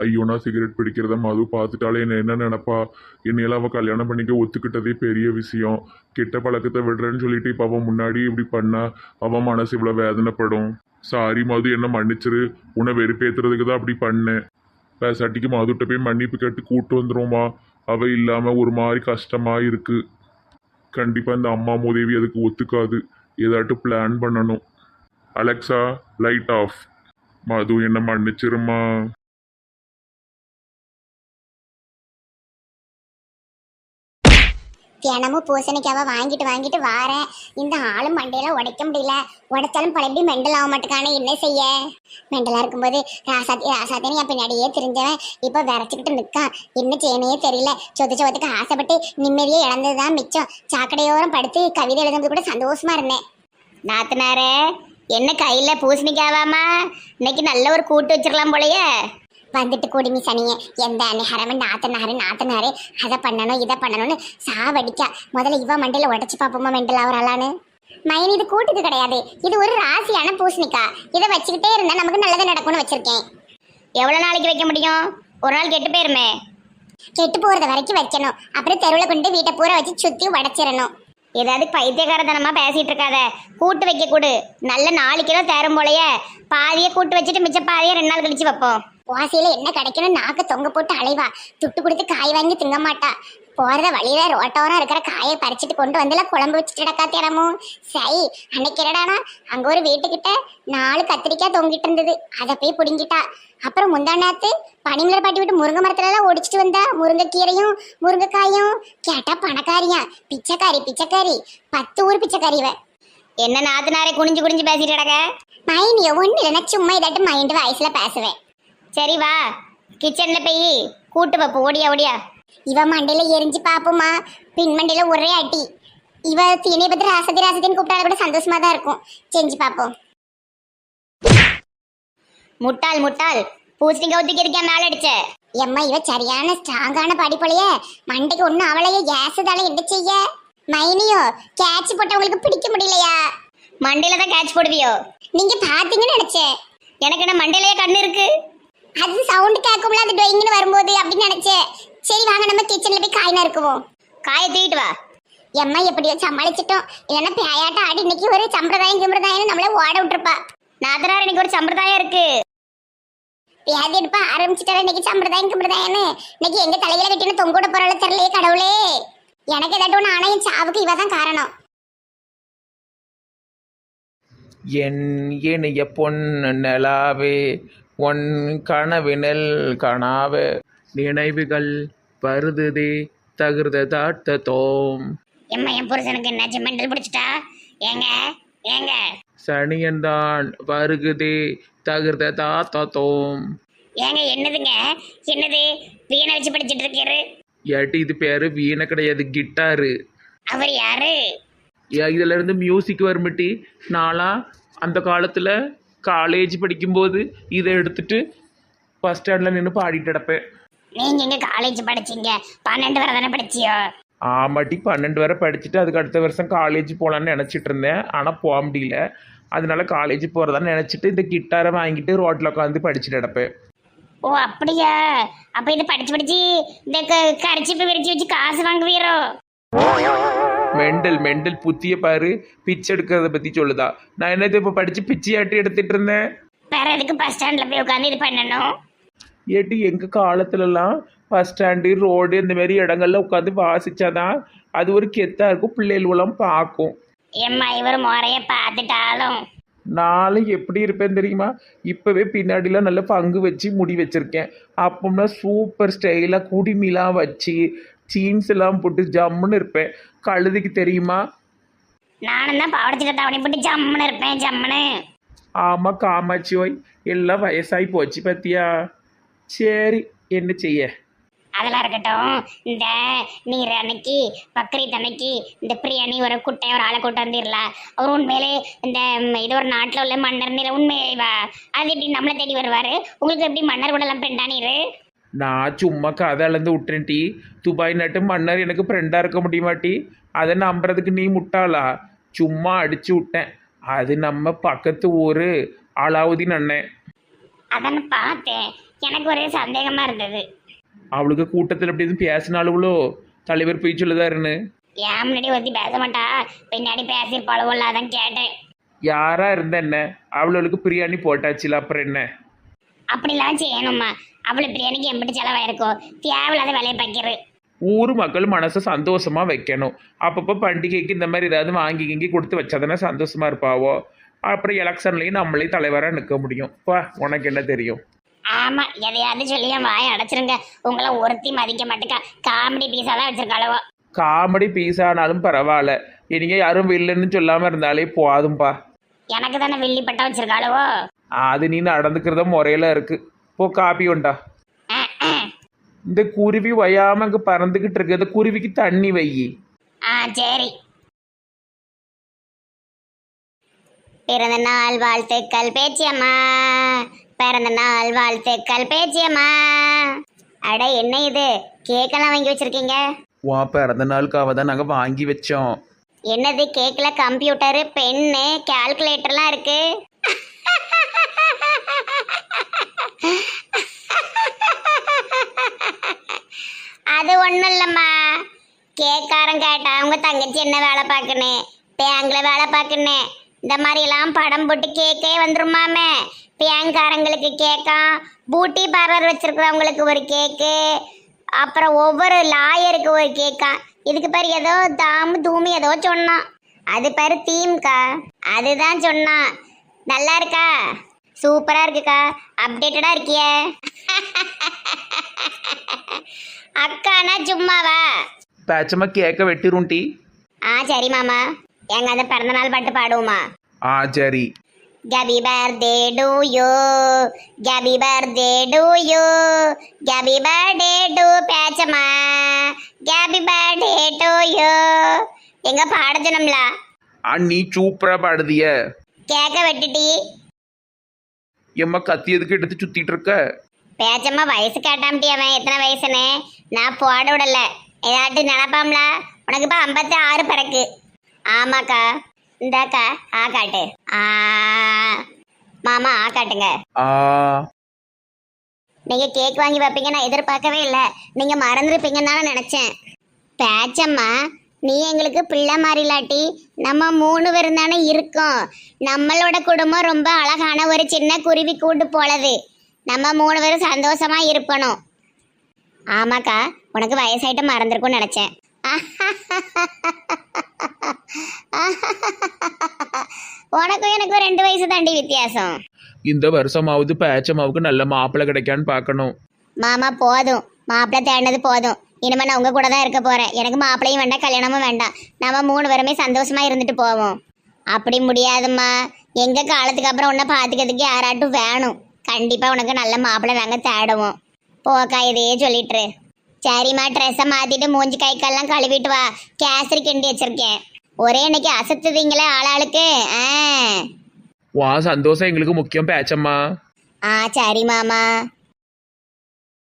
ஐயோ நான் சிகரெட் பிடிக்கிறத மது பார்த்துட்டாலே என்ன என்ன நினப்பா? என்னையெல்லாம் அவள் கல்யாணம் பண்ணிக்க ஒத்துக்கிட்டதே பெரிய விஷயம். கெட்ட பழக்கத்தை விடுறேன்னு சொல்லிட்டு இப்போ அவன் முன்னாடி இப்படி பண்ணா அவன் மனசு இவ்வளோ வேதனைப்படும். சாரி மது என்ன மன்னிச்சிரு. உன்னை வெறுப்பேத்துறதுக்கு தான் அப்படி பண்ணேன். பேசாட்டிக்கு மதுட்ட போய் மன்னிப்பு கேட்டு கூட்டு வந்துடுவோமா அவள் இல்லாமல் ஒரு மாதிரி கஷ்டமாக இருக்குது கண்டிப்பாக இந்த அம்மா உதவி அதுக்கு ஒத்துக்காது. ஏதாட்டு பிளான் பண்ணணும். அலெக்சா லைட் ஆஃப் மது என்ன மன்னிச்சிருமா தினமும் பூசணிக்காவை வாங்கிட்டு வாங்கிட்டு வாரேன். இந்த ஆளும் மண்டையெல்லாம் உடைக்க முடியல. உடைச்சாலும் பழையபடி மெண்டல் ஆக மாட்டேக்கானே என்ன செய்ய? மெண்டலா இருக்கும்போது ராசாத்தி ராசாத்தின்னு என் பின்னாடியே தெரிஞ்சவன். இப்போ விரைச்சிக்கிட்டு நிற்கான் என்ன செய்யணையே தெரியல. சொத்து சொத்துக்கு ஆசைப்பட்டு நிம்மதியே இழந்ததுதான் மிச்சம். சாக்கடையோரம் படுத்து கவிதை எழுதும்போது கூட சந்தோஷமா இருந்தேன். நாத்தனாரே என்ன கையில பூசணிக்காவாமா இன்னைக்கு நல்ல ஒரு கூட்டு வச்சிடலாம் போலயே. வந்துட்டு குடுமி சனிய. எந்த அன்னிஹரமன் நாத்தனாரு நாத்தனாரு அதை பண்ணணும் இதை பண்ணணும்னு சாவடிக்கா முதல்ல இவ மண்டையில உடச்சு பார்ப்போமா மெண்டல் ஆவறாளான்னு மயன் இது கூட்டுக்கு கிடையாது. இது ஒரு ராசியான பூசணிக்கா. இதை வச்சுக்கிட்டே இருந்தா நமக்கு நல்லது நடக்கும்னு வச்சிருக்கேன். எவ்வளவு நாளைக்கு வைக்க முடியும்? ஒரு நாள் கெட்டு போயிருமே. கெட்டு போறது வரைக்கும் வைக்கணும். அப்புறம் தெருவில் கொண்டு வீட்டை பூரா வச்சு சுத்தி உடைச்சிடணும். ஏதாவது பைத்தியகாரத்தனமாக பேசிட்டு இருக்காத. கூட்டு வைக்க கூடு. நல்ல நாலு கிலோ தரும் போலயே. பாதியை கூட்டு வச்சுட்டு மிச்ச பாதியை ரெண்டு நாள் கழிச்சு வைப்போம். வாசியில என்ன கிடைக்கணும் நாக்கு தொங்க போட்டு அலைவா துட்டு கொடுத்து காய் வாங்கி திங்க மாட்டா போறத வழியில ரோட்டோரம் இருக்கிற காயை பறிச்சுட்டு கொண்டு வந்துல குழம்பு வச்சுட்டு கிடக்கா தினமும் சரி அன்னைக்கு என்னடானா அங்க ஒரு வீட்டுக்கிட்ட நாலு கத்திரிக்காய் தொங்கிட்டு இருந்தது அதை போய் பிடுங்கிட்டா அப்புறம் முந்தா நேரத்து பனிமலர் பாட்டி விட்டு முருங்கை மரத்துல எல்லாம் ஒடிச்சிட்டு வந்தா முருங்கைக்கீரையும் முருங்கைக்காயும் கேட்டா பணக்காரியா பிச்சைக்காரி பிச்சைக்காரி பத்து ஊர் பிச்சைக்காரி இவ என்ன நாத்தனாரே குனிஞ்சு குனிஞ்சு பேசிட்டு கிடக்க மைண்ட் ஒண்ணு இல்லைன்னா சும்மா இதாட்டு மைண்ட் வாய்ஸ்ல பேசுவேன் சரி வா. கிச்சன்ல போய் கூட்டு வைப்போம் ஓடியா ஓடியா. இவ மண்டையில எரிஞ்சு பாப்போமா பின் மண்டையில ஒரே அட்டி இவ தீனை பத்தி ராசதி ராசதின்னு கூப்பிட்டாலும் கூட சந்தோஷமா தான் இருக்கும். செஞ்சு பாப்போம். முட்டாள் முட்டாள். பூசணி ஊத்திக்கு இருக்கேன் மேல அடிச்ச. எம்மா இவ சரியான ஸ்ட்ராங்கான படிப்பொழிய மண்டைக்கு ஒன்னும் அவளையே கேஸுதால என்ன செய்ய? மைனியோ கேட்ச் போட்டவங்களுக்கு பிடிக்க முடியலையா? மண்டையில தான் கேட்ச் போடுவியோ? நீங்க பாத்தீங்கன்னு நினைச்சேன். எனக்கு என்ன மண்டையிலேயே கண்ணு இருக்கு? அது சவுண்ட் கேட்கும்ல அது டொயிங்னு வரும்போது அப்படின்னு நினைச்சேன். சரி வாங்க நம்ம கிச்சன்ல போய் காய் நறுக்குவோம். காயை தூக்கிட்டு வா. எம்மா எப்படியோ சமாளிச்சிட்டோம். இல்லைன்னா பேயாட்டம் ஆடி இன்னைக்கு ஒரு சம்பிரதாயம் கிம்பிரதாயம் நம்மள ஓட விட்டுருப்பா. நாதனார் இன்னைக்கு ஒரு சம்பிரதாயம் இருக்கு. வியாதி எடுப்பா ஆரம்பிச்சுட்டாரு இன்னைக்கு சம்பிரதாயம் கிம்பிரதாயம்னு. இன்னைக்கு எங்க தலையில கட்டின தொங்கோட போறால தெரியலையே கடவுளே. எனக்கு ஏதாட்டும் ஒன்று ஆனா என் சாவுக்கு இவ தான் காரணம். என் இனிய பொன் நிலாவே உன் கனவினல் கனாவே. நினைவுகள் வருதுதே தகுததாட்ட தோம் எம்மா என் புருஷனுக்கு என்னாச்சு மெண்டல் பிடிச்சிட்டா? ஏங்க ஏங்க. சனியன்தான் வருகுதே தகுததா தோம் ஏங்க என்னதுங்க? என்னது? வீணை வச்சு படிச்சிட்டு இருக்காரு. ஏட்டி இது பேரு வீணை கிடையாது கிட்டாரு. அவர் யாரு? ஏ- இதுல இருந்து மியூசிக் வருமிட்டி நாளா அந்த காலத்துல காலேஜ் படிக்கும்போது இதை எடுத்துட்டு பஸ் ஸ்டாண்ட்ல நின்று பாடிட்டு கிடப்பேன். நீங்க எங்க காலேஜ் படிச்சீங்க? பன்னெண்டு வரை தானே படிச்சியோ? ஆமாட்டி பன்னெண்டு வரை படிச்சுட்டு அதுக்கு அடுத்த வருஷம் காலேஜ் போகலான்னு நினச்சிட்டு இருந்தேன். ஆனால் போக முடியல. அதனால காலேஜ் போகிறதான்னு நினச்சிட்டு இந்த கிட்டாரை வாங்கிட்டு ரோட்டில் உட்காந்து படிச்சுட்டு கிடப்பேன். ஓ அப்படியா? அப்ப இது படிச்சு படிச்சு இந்த க- கரிச்சிப்பு விரிச்சு வச்சு காசு வாங்குவீரோ? மெண்டல் மெண்டல் புத்திய பாரு. பிச்சை எடுக்கிறத பற்றி சொல்லுதா. நான் என்னது இப்போ படித்து பிச்சையாட்டி எடுத்துட்டு இருந்தேன்? வேற எதுக்கு பஸ் ஸ்டாண்ட்ல போய் உட்காந்து இது பண்ணணும்? ஏட்டி எங்கள் காலத்துலலாம் பஸ் ஸ்டாண்டு ரோடு இந்த மாதிரி இடங்கள்ல உட்காந்து வாசிச்சாதான் அது ஒரு கெத்தாக இருக்கும். பிள்ளைகளும் பார்க்கும். எம்மா இவர் முறைய பார்த்துட்டாலும்? நாளை எப்படி இருப்பேன் தெரியுமா? இப்போவே பின்னாடிலாம் நல்ல பங்கு வச்சு முடி வச்சுருக்கேன். அப்போம்னா சூப்பர் ஸ்டைலாக குடிமிலாம் வச்சு ஜீன்ஸ் எல்லாம் போட்டு ஜம்முன்னு இருப்பேன். கழுதைக்கு தெரியுமா? நானும் தான் பாவடிச்சிட்ட தவணை போட்டு ஜம்முன்னு இருப்பேன் ஜம்முன்னு ஆமாம் காமாட்சி ஓய் எல்லாம் வயசாகி போச்சு பத்தியா? சரி என்ன செய்ய? அதெல்லாம் இருக்கட்டும். இந்த நீர் அன்னைக்கு பக்ரீத் அன்னைக்கு இந்த பிரியாணி ஒரு குட்டை ஒரு ஆளை கூட்டு வந்துடலாம் அவர் உண்மையிலே இந்த ம், இது ஒரு நாட்டில் உள்ள மன்னர் நீர் உண்மையா அது எப்படி நம்மளை தேடி வருவாரு? உங்களுக்கு எப்படி மன்னர் கூட எல்லாம் பெண்டா நீர் நான் சும்மா கதை அளந்து விட்டுறேன் டி. துபாய் நாட்டு மன்னர் எனக்கு ஃப்ரெண்டாக இருக்க முடியுமாட்டி அதை நம்புறதுக்கு நீ முட்டாளா? சும்மா அடிச்சு விட்டேன். அது நம்ம பக்கத்து ஊர். அலாவுதீன் அண்ணன் அதான் பார்த்தேன். எனக்கு ஒரே சந்தேகமா இருந்தது. அவளுக்கு கூட்டத்தில் அப்படி எதுவும் பேசினாலுங்களோ தலைவர் போய் சொல்லுதாருன்னு. ஏன் முன்னாடி ஒருத்தி பேச மாட்டா. பின்னாடி பேசியிருப்பாளவல்ல அதான் கேட்டேன். யாரா இருந்த என்ன? அவளுக்கு பிரியாணி போட்டாச்சுல அப்புறம் என்ன? அப்படிலாம் செய்யணுமா அவ்வளோ பிரியாணிக்கு எம்பிட்டு செலவாயிருக்கும். தேவையில்லாத வேலையை பார்க்கிறு ஊர் மக்கள் மனசை சந்தோஷமா வைக்கணும். அப்பப்போ பண்டிகைக்கு இந்த மாதிரி ஏதாவது வாங்கி கிங்கி கொடுத்து வச்சாதானே சந்தோஷமா இருப்பாவோ? அப்புறம் எலெக்ஷன்லையும் நம்மளே தலைவராக நிற்க முடியும். பா உனக்கு என்ன தெரியும்? ஆமா எதையாவது சொல்லி என் வாயை அடைச்சிருங்க. உங்களை ஒருத்தி மதிக்க மாட்டேக்கா. காமெடி பீஸா தான் வச்சிருக்காளவோ. காமெடி பீஸானாலும் பரவாயில்ல. இனிங்க யாரும் வில்லுன்னு சொல்லாமல் இருந்தாலே போதும்பா. எனக்கு தானே வெள்ளி பட்டம் வச்சிருக்காளவோ? அது நீ நடந்துக்கிறத முறையில் இருக்கு. போ காப்பி உண்டா. இந்த குருவி வயாம அங்கே பறந்துக்கிட்டு இருக்கு. அந்த குருவிக்கு தண்ணி வை. ஆ சரி. பிறந்த நாள் வாழ்த்துக்கள் பேச்சியம்மா. பிறந்த நாள் வாழ்த்துக்கள் பேச்சியம்மா. அட என்ன இது? கேக்கெல்லாம் வாங்கி வச்சிருக்கீங்க? வா பிறந்த நாளுக்காக தான் நாங்கள் வாங்கி வச்சோம். என்னது கேக்ல கம்ப்யூட்டரு பென்னு கால்குலேட்டர்லாம் இருக்கு? ஒன்றும் இல்லைம்மா கேக்காரன் கேட்டா அவங்க தங்கச்சி என்ன வேலை பார்க்கணும் பேங்க்ல வேலை பார்க்கணும் இந்த மாதிரிலாம் படம் போட்டு கேக்கே வந்துருமாமே. பேங்காரங்களுக்கு கேக்கா பூட்டி பார்லர் வச்சிருக்கிறவங்களுக்கு ஒரு கேக்கு அப்புறம் ஒவ்வொரு லாயருக்கு ஒரு கேக்கா. இதுக்கு பேர் ஏதோ தாமு தூமி ஏதோ சொன்னான். அது பேர் தீம்க்கா அதுதான் சொன்னான். நல்லா இருக்கா? சூப்பராக இருக்குக்கா. அப்டேட்டடாக இருக்கியே. அக்கானா சும்மாவா? பேச்சமா கேக்க வெட்டிரும் டீ. ஆ சரி மாமா. எங்க அந்த பிறந்த நாள் பாட்டு பாடுவோமா? ஆ சரி. Happy birthday to you. Happy birthday to you. Happy birthday to Pechamma. Happy birthday to you. எங்க பாட சொன்னோம்ல? ஆ நீ சூப்பராக பாடுதிய. கேக்க வெட்டுட்டி. எம்மா கத்தி எதுக்கு எடுத்து சுத்திட்டு இருக்க? பேச்சம்மா வயசு கேட்டாம்டி அவன். எத்தனை வயசுன்னு? நான் போட விடல. ஏதாட்டு நினப்பாம்ல? உனக்கு இப்போ ஐம்பத்தி ஆறு பிறக்கு. ஆமாக்கா. இந்தாக்கா ஆ காட்டு. ஆ. மாமா ஆ காட்டுங்க. ஆ. நீங்க கேக் வாங்கி வைப்பீங்க நான் எதிர்பார்க்கவே இல்லை. நீங்க மறந்துருப்பீங்கன்னு தான் நினைச்சேன். பேச்சம்மா நீ எங்களுக்கு பிள்ளை மாறிலாட்டி நம்ம மூணு பேரும் தானே இருக்கோம். நம்மளோட குடும்பம் ரொம்ப அழகான ஒரு சின்ன குருவி கூட்டு போலது நம்ம மூணு பேரும் சந்தோஷமா இருப்பணும். ஆமாக்கா உனக்கு வயசாயிட்டு மறந்துருக்கும்னு நினைச்சேன். உனக்கும் எனக்கும் ரெண்டு வயசு தாண்டி வித்தியாசம். இந்த வருஷமாவது பேச்சம்மாவுக்கு நல்ல மாப்பிள்ளை கிடைக்கான்னு பார்க்கணும். மாமா போதும். மாப்பிள்ளை தேடினது போதும். இனிமே நான் உங்க கூட தான் இருக்க போறேன். எனக்கு மாப்பிள்ளையும் வேண்டாம் கல்யாணமும் வேண்டாம். நம்ம மூணு பேருமே சந்தோஷமா இருந்துட்டு போவோம். அப்படி முடியாதும்மா. எங்க காலத்துக்கு அப்புறம் உன்னை பார்த்துக்கிறதுக்கு யாராட்டும் வேணும். கண்டிப்பா உனக்கு நல்ல மாப்பிள்ளை நாங்க தேடுவோம். போக்கா இதையே சொல்லிட்டுரு. சரிம்மா ட்ரெஸ்ஸை மாத்திட்டு மூஞ்சி கை கால்லாம் கழுவிட்டு வா. கேசரி கிண்டி வச்சிருக்கேன். ஒரே இன்னைக்கு அசத்துவீங்களே ஆளாளுக்கு. ஆ. வா சந்தோஷம் எங்களுக்கு முக்கியம் பேச்சம்மா. ஆ சரி மாமா.